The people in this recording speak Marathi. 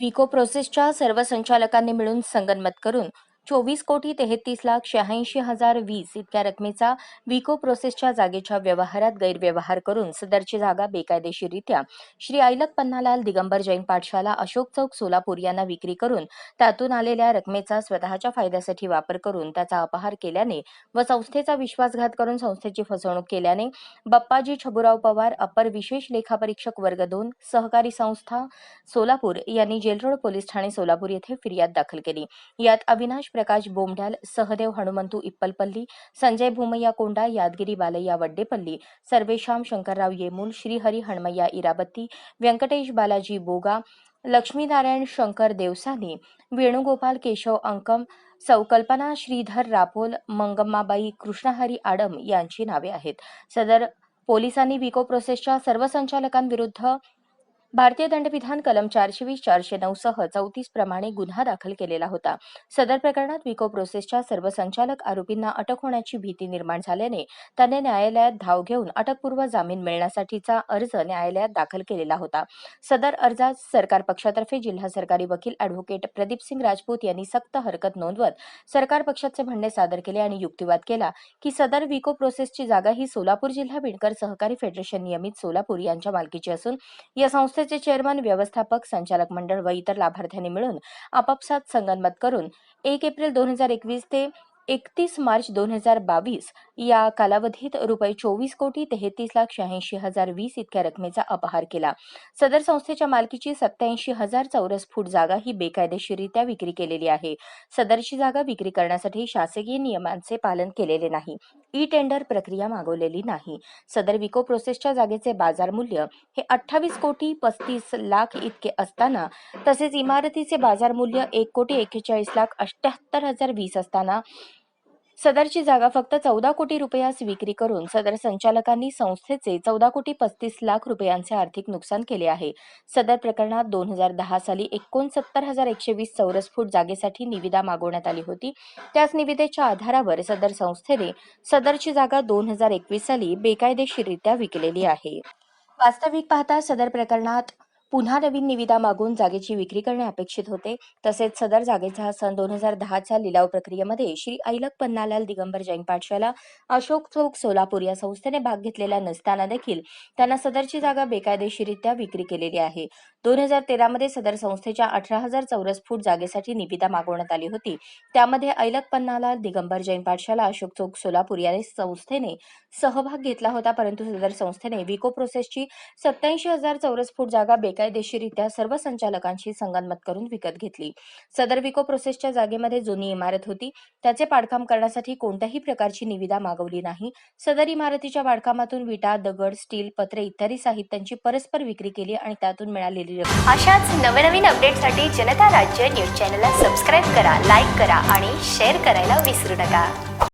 विको प्रोसेसच्या सर्व संचालकांनी मिळून संगनमत करून चोवीस कोटी तेहतीस लाख शहाऐंशी हजार वीस इतक्या रकमेचा विको प्रोसेसच्या जागेच्या व्यवहारात गैरव्यवहार करून सदरची जागा बेकायदेशीररित्या श्री ऐलक पन्नालाल दिगंबर जैन पाठशाला अशोक चौक सोलापूर यांना विक्री करून त्यातून आलेल्या रकमेचा स्वतःच्या फायद्यासाठी वापर करून त्याचा अपहार केल्याने व संस्थेचा विश्वासघात करून संस्थेची फसवणूक केल्याने बप्पाजी छबुराव पवार अपर विशेष लेखापरीक्षक वर्ग दोन सहकारी संस्था सोलापूर यांनी जेलरोड पोलीस ठाणे सोलापूर येथे फिर्याद दाखल केली. यात अविनाश प्रकाश बोमढ्याल सहदेव हनुमंतू इप्पलपल्ली संजय भूमय्या कोंडा यादगिरी बालय्या वड्डेपल्ली सर्वेशाम शंकरराव येमूल श्रीहरी हणमय्या इराबत्ती व्यंकटेश बालाजी बोगा लक्ष्मीनारायण शंकर देवसानी वेणुगोपाल केशव अंकम सौकल्पना श्रीधर रापोल मंगम्माबाई कृष्णहरी आडम यांची नावे आहेत. सदर पोलिसांनी विको प्रोसेसच्या सर्व संचालकांविरुद्ध भारतीय दंडविधान कलम चारशे वीस चारशे नऊ सह चौतीस प्रमाणे गुन्हा दाखल केलेला होता. सदर प्रकरणात विको प्रोसेसच्या सर्व संचालक आरोपींना अटक होण्याची भीती निर्माण झाल्याने त्याने न्यायालयात धाव घेऊन अटकपूर्व जामीन मिळण्यासाठीचा अर्ज न्यायालयात दाखल केलेला होता. सदर अर्जात सरकार पक्षातर्फे जिल्हा सरकारी वकील अॅडव्होकेट प्रदीप सिंग राजपूत यांनी सक्त हरकत नोंदवत सरकार पक्षाचे म्हणणे सादर केले आणि युक्तिवाद केला की सदर विको प्रोसेसची जागा ही सोलापूर जिल्हा विणकर सहकारी फेडरेशन नियमित सोलापूर यांच्या मालकीची असून या संस्थेचे चेअरमन व्यवस्थापक संचालक मंडळ व इतर लाभार्थ्यांनी मिळून आपापसात संगनमत करून एक एप्रिल दोन हजार एकवीस ते एकतीस मार्च दोन हजार बावीस या कालावधीत रुपये चोवीस कोटी तेहतीस लाख शहाऐंशी हजार वीस इतक्या रकमेचा अपहार केला. सदर संस्थेच्या मालकीची सत्याऐंशी हजार चौरस फूट जागा ही बेकायदेशीररित्या विक्री केलेली आहे. सदरची जागा विक्री करण्यासाठी शासकीय नियमांचे पालन केलेले नाही. ई टेंडर प्रक्रिया मागवलेली नाही. सदर विको प्रोसेसच्या जागेचे बाजार मूल्य हे अठ्ठावीस कोटी पस्तीस लाख इतके असताना तसेच इमारतीचे बाजार मूल्य एक कोटी एक्केचाळीस लाख अठ्याहत्तर हजार वीस असताना सदरची जागा फक्त चौदा कोटी रुपयास विक्री करून सदर संचालकांनी संस्थेचे चौदा कोटी पस्तीस लाख रुपयांचे आर्थिक नुकसान केले आहे. सदर प्रकरणात दोन हजार दहा साली एकोणसत्तर हजार एकशे वीस चौरस फूट जागेसाठी निविदा मागवण्यात आली होती. त्याच निविदेच्या आधारावर सदर संस्थेने सदरची जागा दोन हजार एकवीस साली बेकायदेशीररित्या विकलेली आहे. वास्तविक पाहता सदर प्रकरणात पुन्हा नवीन निविदा मागून जागेची विक्री करणे अपेक्षित होते. तसेच सदर जागेचा सन दोन हजार दहाच्या लिलाव प्रक्रियेमध्ये श्री ऐलक पन्नालाल दिगंबर जैन पाठशाला अशोक चौक सोलापूर या संस्थेने भाग घेतलेला नसताना देखील त्यांना सदरची जागा बेकायदेशीरित्या विक्री केलेली आहे. दोन हजार तेरामध्ये सदर संस्थेच्या अठरा हजार चौरस फूट जागेसाठी निविदा मागवण्यात आली होती. त्यामध्ये ऐलक पन्नालाल दिगंबर जैन पाठशाला अशोक चौक सोलापूर या संस्थेने सहभाग घेतला होता. परंतु सदर संस्थेने विको प्रोसेसची सत्याऐंशी हजार चौरस फूट जागा बेकायदेशीरित्या सर्व संचालकांशी संगनमत करून विकत घेतली. सदर विको प्रोसेसच्या जागेमध्ये जुनी इमारत होती. त्याचे पाडकाम करण्यासाठी कोणत्याही प्रकारची निविदा मागवली नाही. सदर इमारतीच्या बांधकामातून विटा दगड स्टील पत्रे इत्यादी साहित्यांची परस्पर विक्री केली आणि त्यातून मिळालेली रक्कम. अशाच नवनवीन अपडेटसाठी जनता राज्य न्यूज चॅनलला सबस्क्राईब करा लाईक करा आणि शेअर करायला विसरू नका.